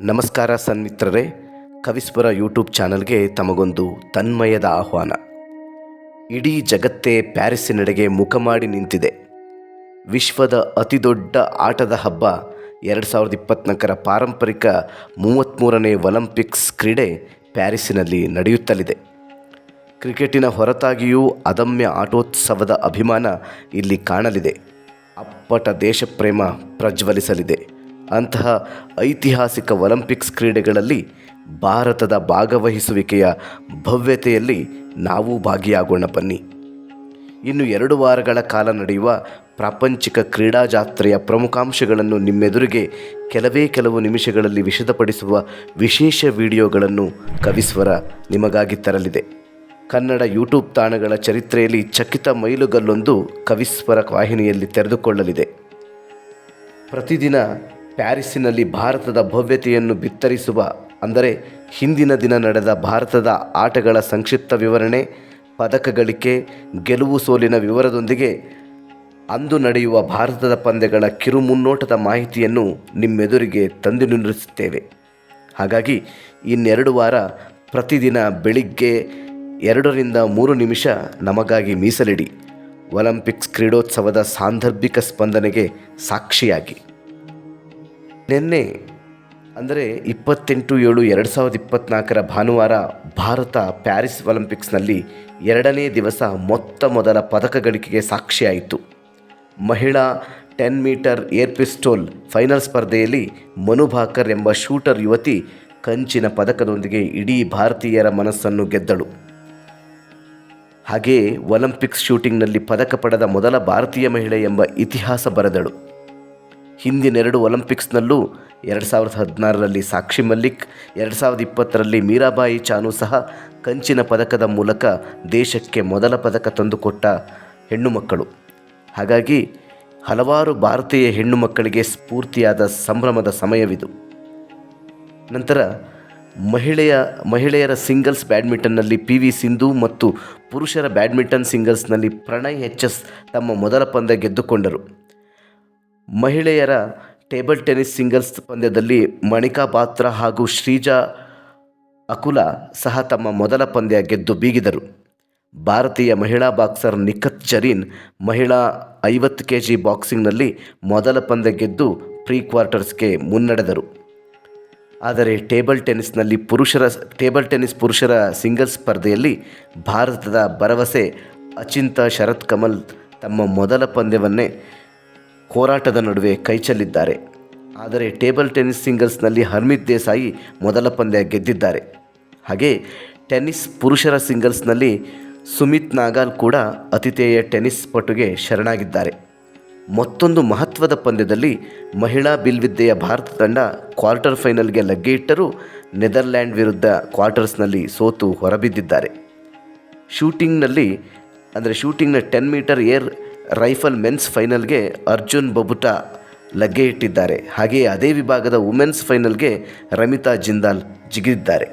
ನಮಸ್ಕಾರ ಸನ್ಮಿತ್ರರೇ, ಕವಿಸ್ವರ ಯೂಟ್ಯೂಬ್ ಚಾನಲ್ಗೆ ತಮಗೊಂದು ತನ್ಮಯದ ಆಹ್ವಾನ. ಇಡೀ ಜಗತ್ತೇ ಪ್ಯಾರಿಸ್ಸಿನೆಡೆಗೆ ಮುಖ ಮಾಡಿ ನಿಂತಿದೆ. ವಿಶ್ವದ ಅತಿದೊಡ್ಡ ಆಟದ ಹಬ್ಬ ಎರಡು ಸಾವಿರದ ಇಪ್ಪತ್ತ್ನಾಲ್ಕರ ಪಾರಂಪರಿಕ ಮೂವತ್ತ್ಮೂರನೇ ಒಲಿಂಪಿಕ್ಸ್ ಕ್ರೀಡೆ ಪ್ಯಾರಿಸ್ಸಿನಲ್ಲಿ ನಡೆಯುತ್ತಲಿದೆ. ಕ್ರಿಕೆಟಿನ ಹೊರತಾಗಿಯೂ ಅದಮ್ಯ ಆಟೋತ್ಸವದ ಅಭಿಮಾನ ಇಲ್ಲಿ ಕಾಣಲಿದೆ. ಅಪ್ಪಟ ದೇಶಪ್ರೇಮ ಪ್ರಜ್ವಲಿಸಲಿದೆ. ಅಂತಹ ಐತಿಹಾಸಿಕ ಒಲಿಂಪಿಕ್ಸ್ ಕ್ರೀಡೆಗಳಲ್ಲಿ ಭಾರತದ ಭಾಗವಹಿಸುವಿಕೆಯ ಭವ್ಯತೆಯಲ್ಲಿ ನಾವು ಭಾಗಿಯಾಗೋಣ ಬನ್ನಿ. ಇನ್ನು ಎರಡು ವಾರಗಳ ಕಾಲ ನಡೆಯುವ ಪ್ರಾಪಂಚಿಕ ಕ್ರೀಡಾ ಜಾತ್ರೆಯ ಪ್ರಮುಖಾಂಶಗಳನ್ನು ನಿಮ್ಮೆದುರಿಗೆ ಕೆಲವೇ ಕೆಲವು ನಿಮಿಷಗಳಲ್ಲಿ ವಿಶದಪಡಿಸುವ ವಿಶೇಷ ವಿಡಿಯೋಗಳನ್ನು ಕವಿಸ್ವರ ನಿಮಗಾಗಿ ತರಲಿದೆ. ಕನ್ನಡ ಯೂಟ್ಯೂಬ್ ತಾಣಗಳ ಚರಿತ್ರೆಯಲ್ಲಿ ಚಕಿತ ಮೈಲುಗಲ್ಲೊಂದು ಕವಿಸ್ವರ ವಾಹಿನಿಯಲ್ಲಿ ತೆರೆದುಕೊಳ್ಳಲಿದೆ. ಪ್ರತಿದಿನ ಪ್ಯಾರಿಸ್ಸಿನಲ್ಲಿ ಭಾರತದ ಭವ್ಯತೆಯನ್ನು ಬಿತ್ತರಿಸುವ, ಅಂದರೆ ಹಿಂದಿನ ದಿನ ನಡೆದ ಭಾರತದ ಆಟಗಳ ಸಂಕ್ಷಿಪ್ತ ವಿವರಣೆ ಪದಕ ಗಳಿಕೆ ಗೆಲುವು ಸೋಲಿನ ವಿವರದೊಂದಿಗೆ ಅಂದು ನಡೆಯುವ ಭಾರತದ ಪಂದ್ಯಗಳ ಕಿರು ಮುನ್ನೋಟದ ಮಾಹಿತಿಯನ್ನು ನಿಮ್ಮೆದುರಿಗೆ ತಂದು ನಿಲ್ಲಿಸುತ್ತೇವೆ. ಹಾಗಾಗಿ ಇನ್ನೆರಡು ವಾರ ಪ್ರತಿದಿನ ಬೆಳಿಗ್ಗೆ ಎರಡರಿಂದ ಮೂರು ನಿಮಿಷ ನಮಗಾಗಿ ಮೀಸಲಿಡಿ. ಒಲಿಂಪಿಕ್ಸ್ ಕ್ರೀಡೋತ್ಸವದ ಸಾಂದರ್ಭಿಕ ಸ್ಪಂದನೆಗೆ ಸಾಕ್ಷಿಯಾಗಿ. ನಿನ್ನೆ, ಅಂದರೆ ಇಪ್ಪತ್ತೆಂಟು ಏಳು ಎರಡು ಸಾವಿರದ ಇಪ್ಪತ್ತ್ನಾಲ್ಕರ ಭಾನುವಾರ ಭಾರತ ಪ್ಯಾರಿಸ್ ಒಲಿಂಪಿಕ್ಸ್ನಲ್ಲಿ ಎರಡನೇ ದಿವಸ ಮೊತ್ತ ಮೊದಲ ಪದಕ ಗಳಿಕೆಗೆ ಸಾಕ್ಷಿಯಾಯಿತು. ಮಹಿಳಾ ten metre air pistol final ಸ್ಪರ್ಧೆಯಲ್ಲಿ ಮನು ಭಾಕರ್ ಎಂಬ ಶೂಟರ್ ಯುವತಿ ಕಂಚಿನ ಪದಕದೊಂದಿಗೆ ಇಡೀ ಭಾರತೀಯರ ಮನಸ್ಸನ್ನು ಗೆದ್ದಳು. ಹಾಗೆಯೇ ಒಲಿಂಪಿಕ್ಸ್ ಶೂಟಿಂಗ್ನಲ್ಲಿ ಪದಕ ಪಡೆದ ಮೊದಲ ಭಾರತೀಯ ಮಹಿಳೆ ಎಂಬ ಇತಿಹಾಸ ಬರೆದಳು. ಹಿಂದಿನೆರಡು ಒಲಿಂಪಿಕ್ಸ್ನಲ್ಲೂ ಎರಡು ಸಾವಿರದ ಹದಿನಾರರಲ್ಲಿ ಸಾಕ್ಷಿ ಮಲ್ಲಿಕ್, ಎರಡು ಸಾವಿರದ ಇಪ್ಪತ್ತರಲ್ಲಿ ಮೀರಾಬಾಯಿ ಚಾನು ಸಹ ಕಂಚಿನ ಪದಕದ ಮೂಲಕ ದೇಶಕ್ಕೆ ಮೊದಲ ಪದಕ ತಂದುಕೊಟ್ಟ ಹೆಣ್ಣು ಮಕ್ಕಳು. ಹಾಗಾಗಿ ಹಲವಾರು ಭಾರತೀಯ ಹೆಣ್ಣು ಮಕ್ಕಳಿಗೆ ಸ್ಫೂರ್ತಿಯಾದ ಸಂಭ್ರಮದ ಸಮಯವಿದು. ನಂತರ ಮಹಿಳೆಯ, ಮಹಿಳೆಯರ ಸಿಂಗಲ್ಸ್ ಬ್ಯಾಡ್ಮಿಂಟನ್ನಲ್ಲಿ ಪಿ ವಿ ಸಿಂಧು ಮತ್ತು ಪುರುಷರ ಬ್ಯಾಡ್ಮಿಂಟನ್ ಸಿಂಗಲ್ಸ್ನಲ್ಲಿ ಪ್ರಣಯ್ ಎಚ್ ಎಸ್ ತಮ್ಮ ಮೊದಲ ಪಂದ್ಯ ಗೆದ್ದುಕೊಂಡರು. ಮಹಿಳೆಯರ ಟೇಬಲ್ ಟೆನಿಸ್ ಸಿಂಗಲ್ಸ್ ಪಂದ್ಯದಲ್ಲಿ ಮಣಿಕಾ ಬಾತ್ರ ಹಾಗೂ ಶ್ರೀಜಾ ಅಕುಲ ಸಹ ತಮ್ಮ ಮೊದಲ ಪಂದ್ಯ ಗೆದ್ದು ಬೀಗಿದರು. ಭಾರತೀಯ ಮಹಿಳಾ ಬಾಕ್ಸರ್ ನಿಖತ್ ಜರೀನ್ ಮಹಿಳಾ ಐವತ್ತು ಕೆ ಜಿ ಬಾಕ್ಸಿಂಗ್ನಲ್ಲಿ ಮೊದಲ ಪಂದ್ಯ ಗೆದ್ದು ಪ್ರೀ ಕ್ವಾರ್ಟರ್ಸ್ಗೆ ಮುನ್ನಡೆದರು. ಆದರೆ ಟೇಬಲ್ ಟೆನಿಸ್ನಲ್ಲಿ ಪುರುಷರ ಟೇಬಲ್ ಟೆನಿಸ್ ಪುರುಷರ ಸಿಂಗಲ್ಸ್ ಸ್ಪರ್ಧೆಯಲ್ಲಿ ಭಾರತದ ಭರವಸೆ ಅಚಿಂತ ಶರತ್ ಕಮಲ್ ತಮ್ಮ ಮೊದಲ ಪಂದ್ಯವನ್ನೇ ಹೋರಾಟದ ನಡುವೆ ಕೈಚೆಲ್ಲಿದ್ದಾರೆ ಆದರೆ ಟೇಬಲ್ ಟೆನಿಸ್ ಸಿಂಗಲ್ಸ್ನಲ್ಲಿ ಹರ್ಮಿತ್ ದೇಸಾಯಿ ಮೊದಲ ಪಂದ್ಯ ಗೆದ್ದಿದ್ದಾರೆ. ಹಾಗೆ ಟೆನ್ನಿಸ್ ಪುರುಷರ ಸಿಂಗಲ್ಸ್ನಲ್ಲಿ ಸುಮಿತ್ ನಾಗಾಲ್ ಕೂಡ ಅತಿಥೇಯ ಟೆನ್ನಿಸ್ ಪಟುಗೆ ಶರಣಾಗಿದ್ದಾರೆ. ಮತ್ತೊಂದು ಮಹತ್ವದ ಪಂದ್ಯದಲ್ಲಿ ಮಹಿಳಾ ಬಿಲ್ವಿದ್ಯೆಯ ಭಾರತ ತಂಡ ಕ್ವಾರ್ಟರ್ ಫೈನಲ್ಗೆ ಲಗ್ಗೆ ಇಟ್ಟರೂ ನೆದರ್ಲ್ಯಾಂಡ್ ವಿರುದ್ಧ ಕ್ವಾರ್ಟರ್ಸ್ನಲ್ಲಿ ಸೋತು ಹೊರಬಿದ್ದಿದ್ದಾರೆ. ಶೂಟಿಂಗ್ನಲ್ಲಿ, ಅಂದರೆ ಶೂಟಿಂಗ್ನ ten metre air rifle men's ಫೈನಲ್ಗೆ ಅರ್ಜುನ್ ಬಬುಟಾ ಲಗ್ಗೆ ಇಟ್ಟಿದ್ದಾರೆ. ಹಾಗೆಯೇ ಅದೇ ವಿಭಾಗದ ವುಮೆನ್ಸ್ ಫೈನಲ್ಗೆ ರಮಿತಾ ಜಿಂದಾಲ್ ಜಿಗಿದಿದ್ದಾರೆ.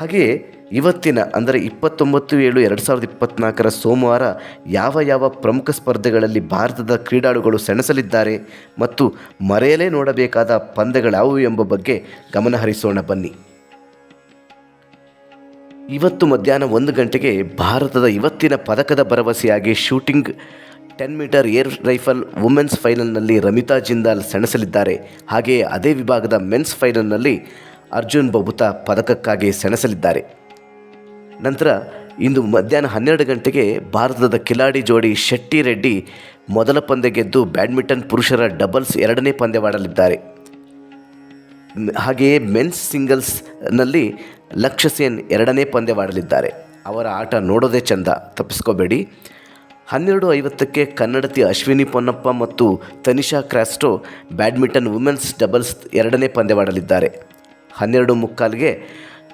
ಹಾಗೆಯೇ ಇವತ್ತಿನ, ಅಂದರೆ ಇಪ್ಪತ್ತೊಂಬತ್ತು ಏಳು ಎರಡು ಸಾವಿರದ ಇಪ್ಪತ್ತ್ನಾಲ್ಕರ ಸೋಮವಾರ ಯಾವ ಯಾವ ಪ್ರಮುಖ ಸ್ಪರ್ಧೆಗಳಲ್ಲಿ ಭಾರತದ ಕ್ರೀಡಾಳುಗಳು ಸೆಣಸಲಿದ್ದಾರೆ ಮತ್ತು ಮರೆಯಲೇ ನೋಡಬೇಕಾದ ಪಂದ್ಯಗಳಾವುವು ಎಂಬ ಬಗ್ಗೆ ಗಮನಹರಿಸೋಣ ಬನ್ನಿ. ಇವತ್ತು ಮಧ್ಯಾಹ್ನ ಒಂದು ಗಂಟೆಗೆ ಭಾರತದ ಇವತ್ತಿನ ಪದಕದ ಭರವಸೆಯಾಗಿ shooting ten metre air rifle women's ಫೈನಲ್ನಲ್ಲಿ ರಮಿತಾ ಜಿಂದಾಲ್ ಸೆಣಸಲಿದ್ದಾರೆ. ಹಾಗೆಯೇ ಅದೇ ವಿಭಾಗದ ಮೆನ್ಸ್ ಫೈನಲ್ನಲ್ಲಿ ಅರ್ಜುನ್ ಬಬುತಾ ಪದಕಕ್ಕಾಗಿ ಸೆಣಸಲಿದ್ದಾರೆ. ನಂತರ ಇಂದು ಮಧ್ಯಾಹ್ನ ಹನ್ನೆರಡು ಗಂಟೆಗೆ ಭಾರತದ ಕಿಲಾಡಿ ಜೋಡಿ ಶೆಟ್ಟಿ ರೆಡ್ಡಿ ಮೊದಲ ಪಂದ್ಯ ಗೆದ್ದು ಬ್ಯಾಡ್ಮಿಂಟನ್ ಪುರುಷರ ಡಬಲ್ಸ್ ಎರಡನೇ ಪಂದ್ಯವಾಡಲಿದ್ದಾರೆ. ಹಾಗೆಯೇ ಮೆನ್ಸ್ ಸಿಂಗಲ್ಸ್ನಲ್ಲಿ ಲಕ್ಷ್ಯ ಸೇನ್ ಎರಡನೇ ಪಂದ್ಯವಾಡಲಿದ್ದಾರೆ. ಅವರ ಆಟ ನೋಡೋದೇ ಚೆಂದ, ತಪ್ಪಿಸ್ಕೋಬೇಡಿ. ಹನ್ನೆರಡು ಐವತ್ತಕ್ಕೆ ಕನ್ನಡತಿ ಅಶ್ವಿನಿ ಪೊನ್ನಪ್ಪ ಮತ್ತು Tanisha Crasto badminton women's doubles ಎರಡನೇ ಪಂದ್ಯವಾಡಲಿದ್ದಾರೆ. ಹನ್ನೆರಡು ಮುಕ್ಕಾಲ್ಗೆ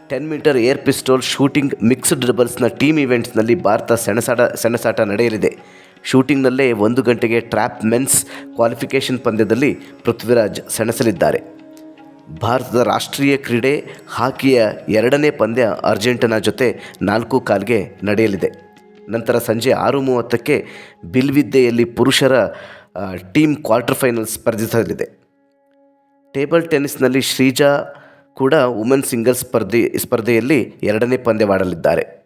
ten metre air pistol shooting mixed ಡಬಲ್ಸ್ನ team ಇವೆಂಟ್ಸ್ನಲ್ಲಿ ಭಾರತ ಸೆಣಸಾಟ ಸೆಣಸಾಟ ನಡೆಯಲಿದೆ. ಶೂಟಿಂಗ್ನಲ್ಲೇ ಒಂದು ಗಂಟೆಗೆ ಟ್ರ್ಯಾಪ್ ಮೆನ್ಸ್ ಕ್ವಾಲಿಫಿಕೇಷನ್ ಪಂದ್ಯದಲ್ಲಿ ಪೃಥ್ವಿರಾಜ್ ಸೆಣಸಲಿದ್ದಾರೆ. ಭಾರತದ ರಾಷ್ಟ್ರೀಯ ಕ್ರೀಡೆ ಹಾಕಿಯ ಎರಡನೇ ಪಂದ್ಯ ಅರ್ಜೆಂಟೀನಾ ಜೊತೆ ನಾಲ್ಕು ಕಾಲ್ಗೆ ನಡೆಯಲಿದೆ. ನಂತರ ಸಂಜೆ ಆರು ಮೂವತ್ತಕ್ಕೆ ಬಿಲ್ವಿದ್ಯೆಯಲ್ಲಿ ಪುರುಷರ ಟೀಮ್ ಕ್ವಾರ್ಟರ್ ಫೈನಲ್ ಸ್ಪರ್ಧಿಸಲಿದೆ. ಟೇಬಲ್ ಟೆನ್ನಿಸ್ನಲ್ಲಿ ಶ್ರೀಜಾ ಕೂಡ ವುಮೆನ್ ಸಿಂಗಲ್ಸ್ ಸ್ಪರ್ಧೆ, ಸ್ಪರ್ಧೆಯಲ್ಲಿ ಎರಡನೇ ಪಂದ್ಯವಾಡಲಿದ್ದಾರೆ.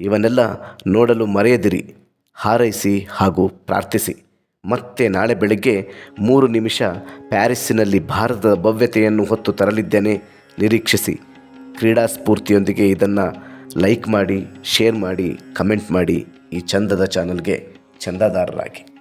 ಇವನ್ನೆಲ್ಲ ನೋಡಲು ಮರೆಯದಿರಿ. ಹಾರೈಸಿ ಹಾಗೂ ಪ್ರಾರ್ಥಿಸಿ. ಮತ್ತೆ ನಾಳೆ ಬೆಳಗ್ಗೆ ಮೂರು ನಿಮಿಷ ಪ್ಯಾರಿಸ್ಸಿನಲ್ಲಿ ಭಾರತದ ಭವ್ಯತೆಯನ್ನು ಹೊತ್ತು ತರಲಿದ್ದೇನೆ. ನಿರೀಕ್ಷಿಸಿ. ಕ್ರೀಡಾ ಸ್ಫೂರ್ತಿಯೊಂದಿಗೆ ಇದನ್ನು ಲೈಕ್ ಮಾಡಿ, ಶೇರ್ ಮಾಡಿ, ಕಮೆಂಟ್ ಮಾಡಿ ಈ ಚಂದದ ಚಾನಲ್ಗೆ ಚಂದಾದಾರರಾಗಿ.